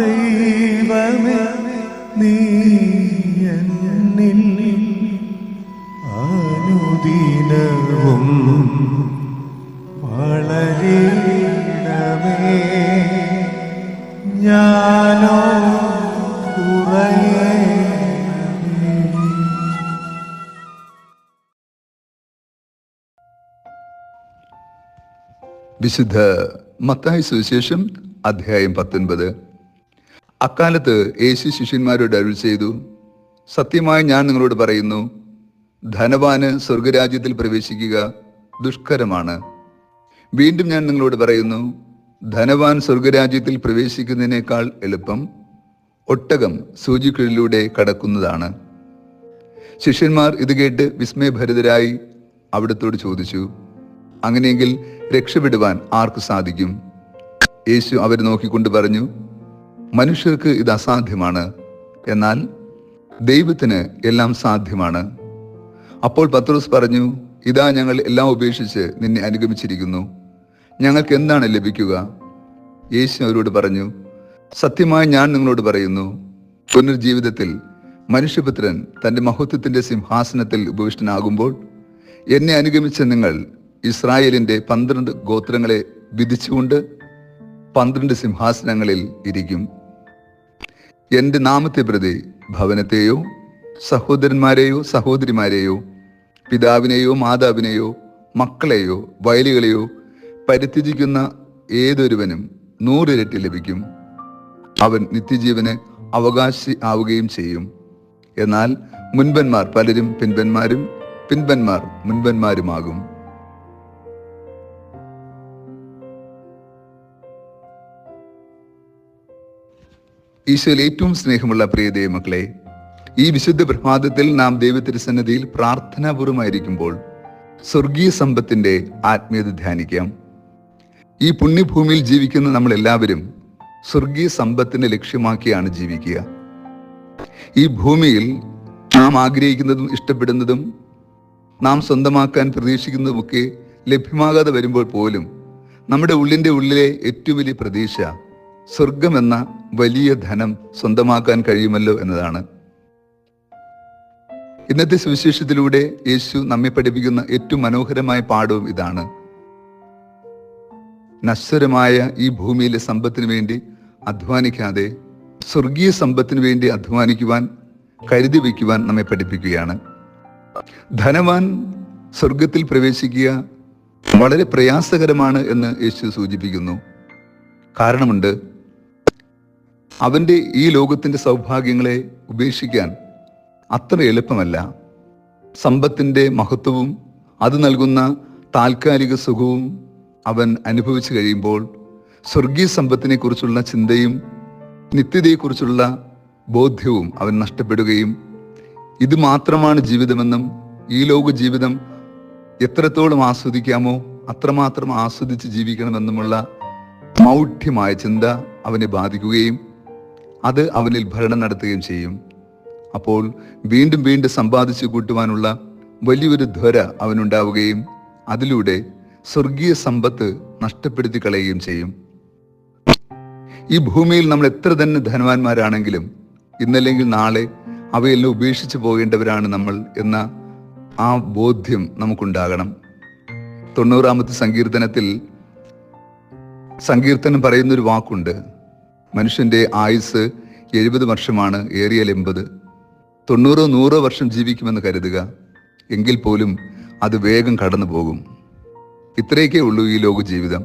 ദൈവമേ നീ എന്നിൽ അനുദിനവും വളരണമേ ഞാനോ കുറയേ വിശുദ്ധ മത്തായ സുവിശേഷം അധ്യായം പത്തൊൻപത്. അക്കാലത്ത് യേശു ശിഷ്യന്മാരോട് അരുൾ ചെയ്തു. സത്യമായി ഞാൻ നിങ്ങളോട് പറയുന്നു ധനവാന് സ്വർഗരാജ്യത്തിൽ പ്രവേശിക്കുക ദുഷ്കരമാണ്. വീണ്ടും ഞാൻ നിങ്ങളോട് പറയുന്നു ധനവാൻ സ്വർഗരാജ്യത്തിൽ പ്രവേശിക്കുന്നതിനേക്കാൾ എളുപ്പം ഒട്ടകം സൂചിക്കുള്ളിലൂടെ കടക്കുന്നതാണ്. ശിഷ്യന്മാർ ഇത് കേട്ട് വിസ്മയഭരിതരായി അവിടത്തോട് ചോദിച്ചു അങ്ങനെയെങ്കിൽ രക്ഷപ്പെടുവാൻ ആർക്ക് സാധിക്കും? യേശു അവരെ നോക്കിക്കൊണ്ട് പറഞ്ഞു മനുഷ്യർക്ക് ഇത് അസാധ്യമാണ്. എന്നാൽ ദൈവത്തിന് എല്ലാം സാധ്യമാണ്. അപ്പോൾ പത്രോസ് പറഞ്ഞു ഇതാ ഞങ്ങൾ എല്ലാം ഉപേക്ഷിച്ച് നിന്നെ അനുഗമിച്ചിരിക്കുന്നു. ഞങ്ങൾക്ക് എന്താണ് ലഭിക്കുക? യേശു അവരോട് പറഞ്ഞു സത്യമായി ഞാൻ നിങ്ങളോട് പറയുന്നു പുനർജീവിതത്തിൽ മനുഷ്യപുത്രൻ തന്റെ മഹത്വത്തിന്റെ സിംഹാസനത്തിൽ ഉപവിഷ്ടനാകുമ്പോൾ എന്നെ അനുഗമിച്ച നിങ്ങൾ ഇസ്രായേലിന്റെ പന്ത്രണ്ട് ഗോത്രങ്ങളെ വിധിച്ചുകൊണ്ട് പന്ത്രണ്ട് സിംഹാസനങ്ങളിൽ ഇരിക്കും. എന്റെ നാമത്തെ പ്രതി ഭവനത്തെയോ സഹോദരന്മാരെയോ സഹോദരിമാരെയോ പിതാവിനെയോ മാതാവിനെയോ മക്കളെയോ വയലുകളെയോ പരിത്യജിക്കുന്ന ഏതൊരുവനും നൂറിരട്ടി ലഭിക്കും. അവൻ നിത്യജീവന് അവകാശി ആവുകയും ചെയ്യും. എന്നാൽ മുൻപന്മാർ പലരും പിൻപന്മാരും പിൻപന്മാർ മുൻപന്മാരുമാകും. ഈശോയിൽ ഏറ്റവും സ്നേഹമുള്ള പ്രിയ ദൈവമക്കളെ ഈ വിശുദ്ധ പ്രഭാതത്തിൽ നാം ദൈവത്തിരുസന്നിധിയിൽ പ്രാർത്ഥനാപൂർവമായിരിക്കുമ്പോൾ സ്വർഗീയ സമ്പത്തിന്റെ ആത്മീയത ധ്യാനിക്കാം. ഈ പുണ്യഭൂമിയിൽ ജീവിക്കുന്ന നമ്മൾ എല്ലാവരും സ്വർഗീയ സമ്പത്തിനെ ലക്ഷ്യമാക്കിയാണ് ജീവിക്കുക. ഈ ഭൂമിയിൽ നാം ആഗ്രഹിക്കുന്നതും ഇഷ്ടപ്പെടുന്നതും നാം സ്വന്തമാക്കാൻ പ്രതീക്ഷിക്കുന്നതുമൊക്കെ ലഭ്യമാകാതെ വരുമ്പോൾ പോലും നമ്മുടെ ഉള്ളിന്റെ ഉള്ളിലെ ഏറ്റവും വലിയ പ്രതീക്ഷ സ്വർഗമെന്ന വലിയ ധനം സ്വന്തമാക്കാൻ കഴിയുമല്ലോ എന്നതാണ്. ഇന്നത്തെ സുവിശേഷത്തിലൂടെ യേശു നമ്മെ പഠിപ്പിക്കുന്ന ഏറ്റവും മനോഹരമായ പാഠവും ഇതാണ്. നശ്വരമായ ഈ ഭൂമിയിലെ സമ്പത്തിന് വേണ്ടി അധ്വാനിക്കാതെ സ്വർഗീയ സമ്പത്തിന് വേണ്ടി അധ്വാനിക്കുവാൻ കരുതി വയ്ക്കുവാൻ നമ്മെ പഠിപ്പിക്കുകയാണ്. ധനവാൻ സ്വർഗത്തിൽ പ്രവേശിക്കുക വളരെ പ്രയാസകരമാണ് എന്ന് യേശു സൂചിപ്പിക്കുന്നു. കാരണമുണ്ട് അവന്റെ ഈ ലോകത്തിന്റെ സൗഭാഗ്യങ്ങളെ ഉപേക്ഷിക്കാൻ അത്ര എളുപ്പമല്ല. സമ്പത്തിന്റെ മഹത്വവും അത് നൽകുന്ന താൽക്കാലിക സുഖവും അവൻ അനുഭവിച്ചു കഴിയുമ്പോൾ സ്വർഗീയ സമ്പത്തിനെക്കുറിച്ചുള്ള ചിന്തയും നിത്യതയെക്കുറിച്ചുള്ള ബോധ്യവും അവൻ നഷ്ടപ്പെടുകയും ഇത് മാത്രമാണ് ജീവിതമെന്നും ഈ ലോക ജീവിതം എത്രത്തോളം ആസ്വദിക്കാമോ അത്രമാത്രം ആസ്വദിച്ച് ജീവിക്കണമെന്നുമുള്ള മൗഢ്യമായ ചിന്ത അവനെ ബാധിക്കുകയും അത് അവനിൽ ഭരണം നടത്തുകയും ചെയ്യും. അപ്പോൾ വീണ്ടും വീണ്ടും സമ്പാദിച്ചു കൂട്ടുവാനുള്ള വലിയൊരു ധ്വര അവനുണ്ടാവുകയും അതിലൂടെ സ്വർഗീയ സമ്പത്ത് നഷ്ടപ്പെടുത്തി കളയുകയും ചെയ്യും. ഈ ഭൂമിയിൽ നമ്മൾ എത്ര തന്നെ ധനവാന്മാരാണെങ്കിലും ഇന്നല്ലെങ്കിൽ നാളെ അവയെല്ലാം ഉപേക്ഷിച്ചു പോകേണ്ടവരാണ് നമ്മൾ എന്ന ആ ബോധ്യം നമുക്കുണ്ടാകണം. തൊണ്ണൂറാമത്തെ സങ്കീർത്തനത്തിൽ സങ്കീർത്തനം പറയുന്നൊരു വാക്കുണ്ട്. മനുഷ്യന്റെ ആയുസ് എഴുപത് വർഷമാണ് ഏറിയൽ എൺപത്. തൊണ്ണൂറോ നൂറോ വർഷം ജീവിക്കുമെന്ന് കരുതുക. എങ്കിൽ പോലും അത് വേഗം കടന്നു പോകും. ഇത്രയൊക്കെ ഉള്ളൂ ഈ ലോക ജീവിതം.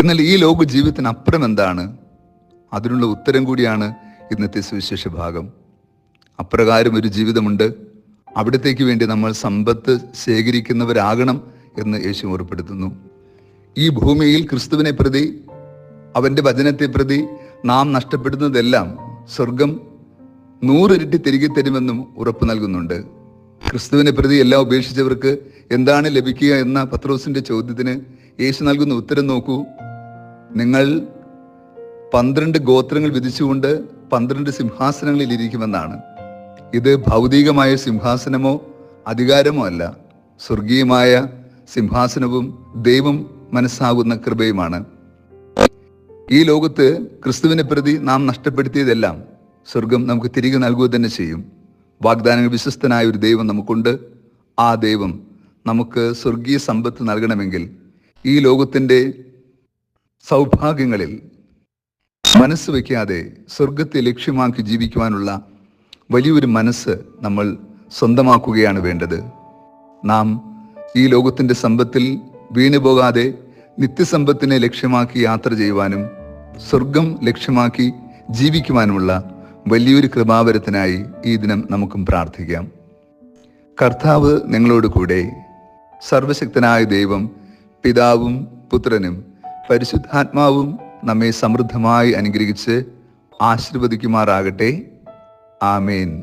എന്നാൽ ഈ ലോക ജീവിതത്തിനപ്പുറം എന്താണ്? അതിനുള്ള ഉത്തരം കൂടിയാണ് ഇന്നത്തെ സുവിശേഷ ഭാഗം. അപ്രകാരം ഒരു ജീവിതമുണ്ട്. അവിടത്തേക്ക് വേണ്ടി നമ്മൾ സമ്പത്ത് ശേഖരിക്കുന്നവരാകണം എന്ന് യേശു ഓർപ്പെടുത്തുന്നു ഈ ഭൂമിയിൽ ക്രിസ്തുവിനെ പ്രതി അവന്റെ വചനത്തെ പ്രതി നാം നഷ്ടപ്പെടുന്നതെല്ലാം സ്വർഗം നൂറിരട്ടി തിരികെ തരുമെന്നും ഉറപ്പ് നൽകുന്നുണ്ട്. ക്രിസ്തുവിനെ പ്രതി എല്ലാം ഉപേക്ഷിച്ചവർക്ക് എന്താണ് ലഭിക്കുക എന്ന പത്രോസിന്റെ ചോദ്യത്തിന് യേശു നൽകുന്ന ഉത്തരം നോക്കൂ. നിങ്ങൾ പന്ത്രണ്ട് ഗോത്രങ്ങൾ വിധിച്ചുകൊണ്ട് പന്ത്രണ്ട് സിംഹാസനങ്ങളിൽ ഇരിക്കുമെന്നാണ്. ഇത് ഭൗതികമായ സിംഹാസനമോ അധികാരമോ അല്ല. സ്വർഗീയമായ സിംഹാസനവും ദൈവം മനസ്സാകുന്ന കൃപയുമാണ്. ഈ ലോകത്ത് ക്രിസ്തുവിനെ പ്രതി നാം നഷ്ടപ്പെടുത്തിയതെല്ലാം സ്വർഗം നമുക്ക് തിരികെ നൽകുക തന്നെ ചെയ്യും. വാഗ്ദാനങ്ങൾ വിശ്വസ്തനായ ഒരു ദൈവം നമുക്കുണ്ട്. ആ ദൈവം നമുക്ക് സ്വർഗീയ സമ്പത്ത് നൽകണമെങ്കിൽ ഈ ലോകത്തിന്റെ സൗഭാഗ്യങ്ങളിൽ മനസ്സ് വയ്ക്കാതെ സ്വർഗത്തെ ലക്ഷ്യമാക്കി ജീവിക്കുവാനുള്ള വലിയൊരു മനസ്സ് നമ്മൾ സ്വന്തമാക്കുകയാണ് വേണ്ടത്. നാം ഈ ലോകത്തിന്റെ സമ്പത്തിൽ വീണുപോകാതെ നിത്യസമ്പത്തിനെ ലക്ഷ്യമാക്കി യാത്ര ചെയ്യുവാനും സ്വർഗം ലക്ഷ്യമാക്കി ജീവിക്കുവാനുമുള്ള വലിയൊരു കൃപാവരത്തിനായി ഈ ദിനം നമുക്കും പ്രാർത്ഥിക്കാം. കർത്താവ് നിങ്ങളോട് കൂടെ സർവശക്തനായ ദൈവം പിതാവും പുത്രനും പരിശുദ്ധാത്മാവും നമ്മെ സമൃദ്ധമായി അനുഗ്രഹിച്ച് ആശീർവദിക്കുമാറാകട്ടെ. ആമേൻ.